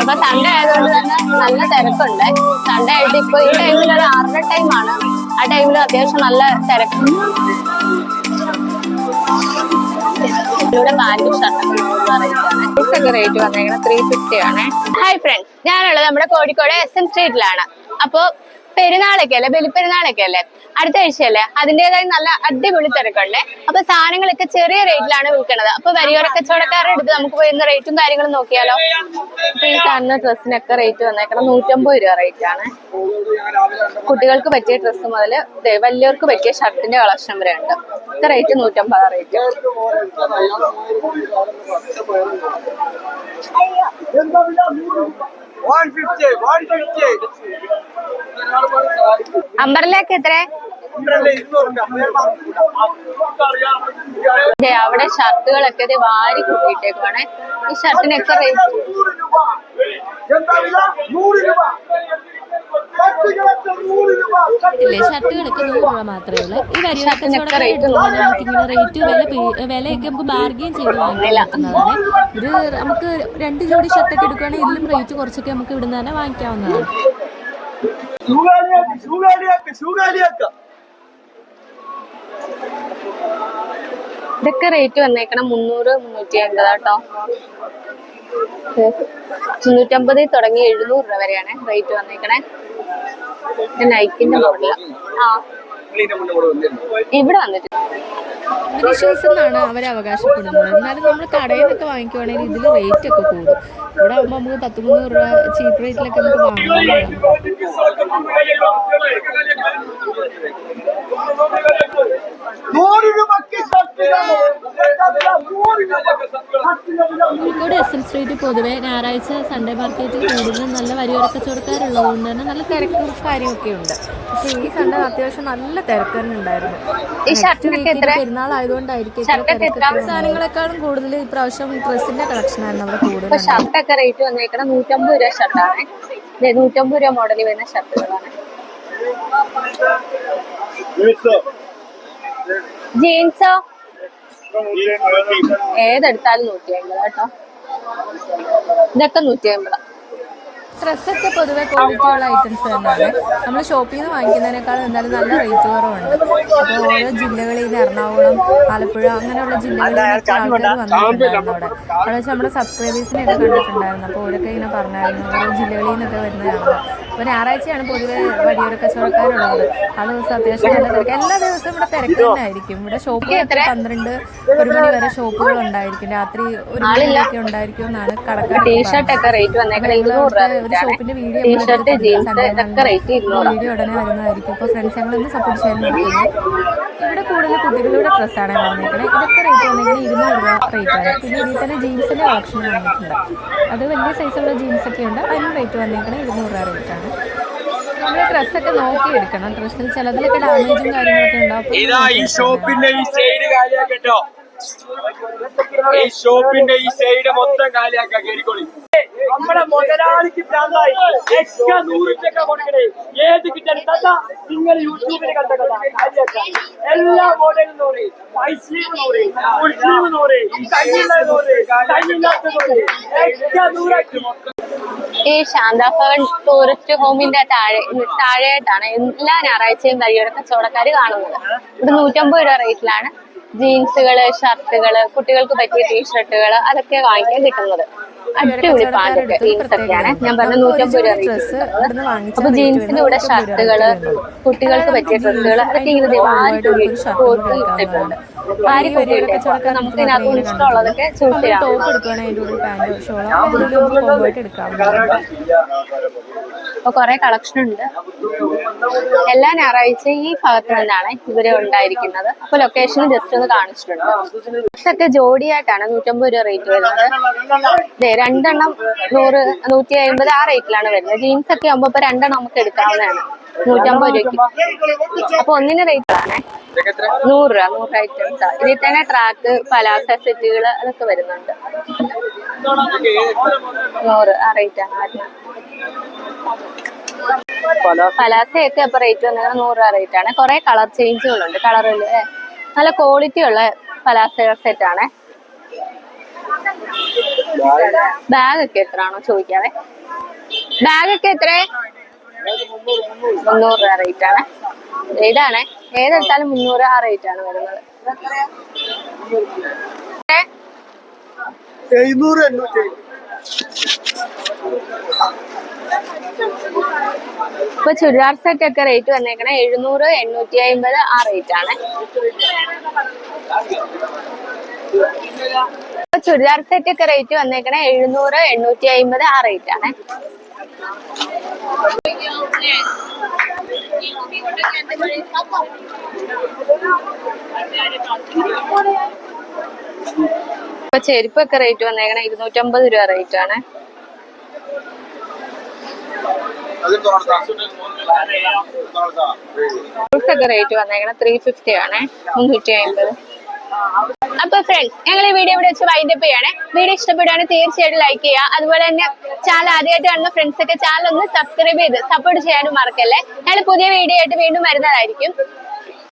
അപ്പൊ സൺഡേ ആയതുകൊണ്ട് തന്നെ നല്ല തിരക്കുണ്ട്. സൺഡേ ആയിട്ട് ഇപ്പൊ ഈ ടൈമിൽ ഒരു ആറര ടൈമാണ് ആ ടൈമിൽ അത്യാവശ്യം നല്ല തിരക്ക്. ഇവിടെ ഷർട്ടൊക്കെ റേറ്റ് വന്നേക്കുന്നത് ത്രീ ഫിഫ്റ്റി ആണ്. ഹായ് ഫ്രണ്ട്സ് ഞാനുള്ളത് നമ്മുടെ കോഴിക്കോട് എസ് എം സ്ട്രീറ്റിലാണ് അപ്പോ പെരുന്നാളൊക്കെ അല്ലേ? ബലിപ്പെരുന്നാളൊക്കെ അല്ലേ? അടുത്ത ആഴ്ചയല്ലേ അതിന്റേതായ നല്ല അടിപൊളി തിരക്കുണ്ടേ അപ്പൊ സാധനങ്ങളൊക്കെ ചെറിയ റേറ്റിലാണ് വിൽക്കുന്നത് അപ്പൊ വലിയൊര കച്ചവടക്കാരുടെ അടുത്ത് നമുക്ക് വരുന്ന റേറ്റും കാര്യങ്ങളും നോക്കിയാലോ? ഈ കാണുന്ന ഡ്രസ്സിനൊക്കെ റേറ്റ് വന്നേക്കണം നൂറ്റമ്പത് രൂപ റേറ്റ് ആണ്. കുട്ടികൾക്ക് പറ്റിയ ഡ്രസ്സ് മുതൽ വലിയവർക്ക് പറ്റിയ ഷർട്ടിന്റെ കളക്ഷൻ വരെ ഉണ്ട്. ഇത് റേറ്റ് നൂറ്റമ്പത് rate One fifty, one fifty. അമ്പർലേക്ക് എത്ര അവിടെ ഷർട്ടുകളൊക്കെ ദേ വാരി കൂട്ടിയിട്ടേക്കുവാണ്. ഈ ഷർട്ടിനൊക്കെ റേറ്റ് ഇല്ലേ ഷർട്ടുകളൊക്കെ നൂറ് രൂപ മാത്രമേ ഉള്ളൂ. ഈ വരി rate അടുത്ത് പോയി റേറ്റ് വില വിലയൊക്കെ നമുക്ക് ബാർഗെയിൻ ചെയ്ത് വാങ്ങിക്കാവുന്നതാണ് ഇത് നമുക്ക് രണ്ട് ജോഡി ഷർട്ടൊക്കെ എടുക്കുകയാണെങ്കിൽ ഇതിലും റേറ്റ് കുറച്ചൊക്കെ നമുക്ക് ഇവിടുന്ന് തന്നെ വാങ്ങിക്കാവുന്നതാണ്. സുഗാലിയാക്ക് സുഗാലിയാക്ക് സുഗാലിയാക്ക ഇതൊക്കെ റേറ്റ് വന്നേക്കണം മുന്നൂറ് മുന്നൂറ്റി അൻപത് കേട്ടോ മുന്നൂറ്റമ്പതിൽ തുടങ്ങി എഴുന്നൂറ് രൂപ വരെയാണ് റേറ്റ് വന്നേക്കണേ. നൈക്കിന്റെ മോഡല ആ. ഇവിടെ വന്നിട്ട് എന്നാണ് അവർ അവകാശപ്പെടുന്നത്. എന്നാലും നമ്മൾ കടയിൽ നിന്നൊക്കെ വാങ്ങിക്കുവാണെങ്കിൽ ഇതിൽ റേറ്റ് ഒക്കെ കൂടും. ഇവിടെ ആകുമ്പോൾ നമുക്ക് പത്ത് മുന്നൂറ് രൂപ ചീപ്പ് റേറ്റിലൊക്കെ നമുക്ക് വാങ്ങാം നൂറ് രൂപക്ക് ഷർട്ടുകൾ എന്താ വില നൂറ് രൂപ ഷർട്ടിന്റെ വില കോഴിക്കോട് എസ് എൽ സ്ട്രീറ്റ് പൊതുവെ ഞായറാഴ്ച സൺഡേ മാർക്കറ്റിൽ കൂടുതലും നല്ല വരിയോര കച്ചവടക്കാരുള്ളതുകൊണ്ട് തന്നെ നല്ല തിരക്കും കാര്യമൊക്കെ ഉണ്ട് പക്ഷേ ഈ സൺഡേ അത്യാവശ്യം നല്ല തിരക്ക് തന്നെ ഉണ്ടായിരുന്നു ഈ പെരുന്നാൾ ആയതുകൊണ്ടായിരിക്കും? സാധനങ്ങളെക്കാളും കൂടുതൽ ഇപ്രാവശ്യം ഡ്രസ്സിന്റെ കളക്ഷൻ ആയിരുന്നു അവിടെ കൂടുതൽ ഷർട്ടൊക്കെ റേറ്റ് വന്നേക്കണം നൂറ്റമ്പത് രൂപ ഷർട്ടാണ്. നൂറ്റമ്പത് രൂപ മോഡൽ വരുന്ന ഷർട്ടുകളാണ്. ജീൻസോ ഏതെടുത്താലും നൂറ്റി അമ്പത് കേട്ടോ. ഇതൊക്കെ നൂറ്റി അമ്പത് ഡ്രസ്സൊക്കെ പൊതുവെ ക്വാളിറ്റി ഉള്ള ഐറ്റംസ് തന്നെയാണ്. നമ്മൾ ഷോപ്പിൽ നിന്ന് വാങ്ങിക്കുന്നതിനേക്കാളും എന്തായാലും നല്ല റേറ്റ് കുറവുണ്ട്. അപ്പോൾ ഓരോ ജില്ലകളിൽ നിന്ന് എറണാകുളം ആലപ്പുഴ അങ്ങനെയുള്ള ജില്ലകളിൽ ആൾക്കാർ വന്നിട്ടുണ്ടായിരുന്നു അവിടെ. അവിടെ വെച്ച് നമ്മുടെ സബ്സ്ക്രൈബേഴ്സിനെയൊക്കെ കണ്ടിട്ടുണ്ടായിരുന്നു. അപ്പോൾ ഓരൊക്കെ ഇങ്ങനെ പറഞ്ഞായിരുന്നു. ഓരോ ജില്ലകളിൽ നിന്നൊക്കെ വരുന്നതാണ്. അപ്പോൾ ഞായറാഴ്ചയാണ് പൊതുവെ വഴിയോര കച്ചവടക്കാരുള്ളത്. ആ ദിവസം അത്യാവശ്യം നല്ല തിരക്ക്. എല്ലാ ദിവസവും ഇവിടെ തിരക്ക് തന്നെ ആയിരിക്കും ഇവിടെ ഷോപ്പ് പന്ത്രണ്ട് ഒരു മണി വരെ ഷോപ്പുകൾ ഉണ്ടായിരിക്കും. രാത്രി ഒരു മണിയൊക്കെ ഉണ്ടായിരിക്കും എന്നാണ് കടക്കാർ ഒരു ഷോപ്പിന്റെ വീഡിയോ വീഡിയോ ഉടനെ വരുന്നതായിരിക്കും. ഇപ്പൊ ഫ്രണ്ട്സ് ഞങ്ങളൊന്ന് സപ്പോർട്ട് ചെയ്യാൻ ഇവിടെ കൂടുതൽ കുട്ടികളുടെ ഡ്രസ്സാണ് വന്നിരിക്കുന്നത് ഇതൊക്കെ റേറ്റ് വന്നിരിക്കുന്നത് ഇരുന്നൂറ് രൂപ റേറ്റ് ആണ്. പിന്നെ ഇതിൽ തന്നെ ജീൻസിന്റെ കളക്ഷൻ വന്നിട്ടുണ്ട്. അത് വലിയ സൈസുള്ള ജീൻസ് ഒക്കെ ഉണ്ട്. അതിനും റേറ്റ് വന്നിരിക്കുന്നത് ഇരുന്നൂറ് രൂപ റേറ്റ് ആണ്. നമ്മൾ ഡ്രസ്സൊക്കെ നോക്കി എടുക്കണം ഡ്രസ്സിൽ ചിലതിലൊക്കെ ഡാമേജും കാര്യങ്ങളൊക്കെ ഉണ്ടാവും. ഇതാ ഈ ഷോപ്പിന്റെ ഈ സൈഡ് കാലിയാക്കട്ടോ ഈ ഷോപ്പിന്റെ ഈ സൈഡ് മൊത്തം കാലിയാക്ക കേറിക്കോളി. നമ്മളെ മുതലാളിക്ക് പ്രാന്തായി എക്സ്ട്രാ നൂറ് രൂപ കൊടുക്കണേ. ഏത് കിട്ടാൻ തന്ന നിങ്ങൾ യൂട്യൂബിൽ കണ്ട കഥ. എല്ലാ മോഡലും നൂറ്. ഫൈവ് സ്ലീവ് നൂറ്. ഫുൾ സ്ലീവ് നൂറ്. കയ്യുള്ള നൂറ്. കയ്യില്ലാത്ത നൂറ്. എക്സ്ട്രാ നൂറാക്കി. ഈ ശാന്താഭവൻ ടൂറിസ്റ്റ് ഹോമിന്റെ താഴെ താഴെയായിട്ടാണ് എല്ലാ ഞായറാഴ്ചയും വഴിയോര കച്ചവടക്കാർ കാണുന്നത്. ഇവിടെ നൂറ്റമ്പത് രൂപ റേറ്റിലാണ് ജീൻസുകൾ ഷർട്ടുകൾ കുട്ടികൾക്ക് പറ്റിയ ടീഷർട്ടുകൾ അതൊക്കെ വാങ്ങിക്കാൻ കിട്ടുന്നത്. അടിപൊളി പാന്റൊക്കെ ജീൻസ് ഒക്കെയാണ്. ഞാൻ പറഞ്ഞ നൂറ്റമ്പത് രൂപ അപ്പൊ ജീൻസിന്റെ കൂടെ ഷർട്ടുകൾ കുട്ടികൾക്ക് പറ്റിയ ഡ്രസ്സുകൾ അതൊക്കെ ഇങ്ങനെ വാരി കൂട്ടിയിട്ടേക്കും നമുക്ക് ഇതിനകത്ത് ഇഷ്ടമുള്ളതൊക്കെ ചൂസ് ചെയ്യാം ടോപ്പ് എടുക്കുകയാണെങ്കിൽ അതിന്റെ കൂടെ പാന്റ് ഷോളോ അതിലൊരു കോംബോ ആയിട്ട് എടുക്കാവുന്നതാണ് അപ്പൊ കുറെ കളക്ഷൻ ഉണ്ട്. എല്ലാ ഞായറാഴ്ചയും ഈ ഭാഗത്ത് നിന്നാണ് ഇവർ ഉണ്ടായിരിക്കുന്നത്. അപ്പൊ ലൊക്കേഷൻ ജസ്റ്റ് ഒന്ന് കാണിച്ചിട്ടുണ്ട്. ഇതൊക്കെ ജോഡിയായിട്ടാണ് നൂറ്റമ്പത് രൂപ റേറ്റ് വരുന്നത്. അതെ രണ്ടെണ്ണം നൂറ് നൂറ്റി അമ്പത് ആ റേറ്റിലാണ് വരുന്നത്. ജീൻസ് ഒക്കെ ആകുമ്പോ ഇപ്പൊ രണ്ടെണ്ണം നമുക്ക് എടുക്കാവുന്നതാണ്. നൂറ്റമ്പത് രൂപയ്ക്ക്. അപ്പൊ ഒന്നിന് റേറ്റ് ആണേ. നൂറ് രൂപ നൂറ് ഐറ്റംസ് ഇതിൽ തന്നെ ട്രാക്ക് പലാസ സെറ്റുകൾ അതൊക്കെ വരുന്നുണ്ട്. നൂറ് ആ റേറ്റ് ആണ് വരുന്നത്. പലാസയൊക്കെ ഇപ്പൊ റേറ്റ് വന്നത് നൂറ് രൂപ റേറ്റ് ആണ്. കുറെ കളർ ചേഞ്ചുകളുണ്ട് കളറിൽ നല്ല ക്വാളിറ്റി ഉള്ള പലാസ സെറ്റ് ആണ്. ബാഗ് ഒക്കെ എത്ര ആണോ ചോദിക്കാവേ? ബാഗ് ഒക്കെ എത്ര മുന്നൂറ് രൂപ റേറ്റ് ആണ്. ഇതാണ്. ഏതെടുത്താലും മുന്നൂറ് ആ റേറ്റ് ആണ് വരുന്നത്. ഏ? എഴുന്നൂറ് എണ്ണൂറ്റി ഇപ്പൊ ചുരിദാർ സെറ്റ് ഒക്കെ റേറ്റ് വന്നേക്കണേ എഴുന്നൂറ് എണ്ണൂറ്റി അമ്പത് ആ റേറ്റ് ആണ്. ഇപ്പൊ ചുരിദാർ സെറ്റ് ഒക്കെ റേറ്റ് വന്നേക്കണേ എഴുന്നൂറ് എണ്ണൂറ്റി അമ്പത് ആ റേറ്റ് ആണ്. ഇപ്പൊ ചെരുപ്പൊക്കെ റേറ്റ് വന്നേക്കണേ ഇരുന്നൂറ്റമ്പത് രൂപ റേറ്റ് ആണ്. ഒക്കെ റേറ്റ് വന്നേക്കണേ ത്രീ ഫിഫ്റ്റി ആണേ മുന്നൂറ്റി അമ്പത്. അപ്പൊ ഫ്രണ്ട്സ് ഞങ്ങൾ ഈ വീഡിയോ ഇവിടെ വെച്ച് വൈൻഡപ്പ് ചെയ്യാണ്. വീഡിയോ ഇഷ്ടപ്പെടുകയാണെങ്കിൽ തീർച്ചയായിട്ടും ലൈക്ക് ചെയ്യുക. അതുപോലെ തന്നെ ചാനൽ ആദ്യമായിട്ട് കാണുന്ന ഫ്രണ്ട്സ് ഒക്കെ ചാനൽ ഒന്ന് സബ്സ്ക്രൈബ് ചെയ്ത് സപ്പോർട്ട് ചെയ്യാനും മറക്കല്ലേ. ഞങ്ങൾ പുതിയ വീഡിയോ ആയിട്ട് വീണ്ടും വരുന്നതായിരിക്കും.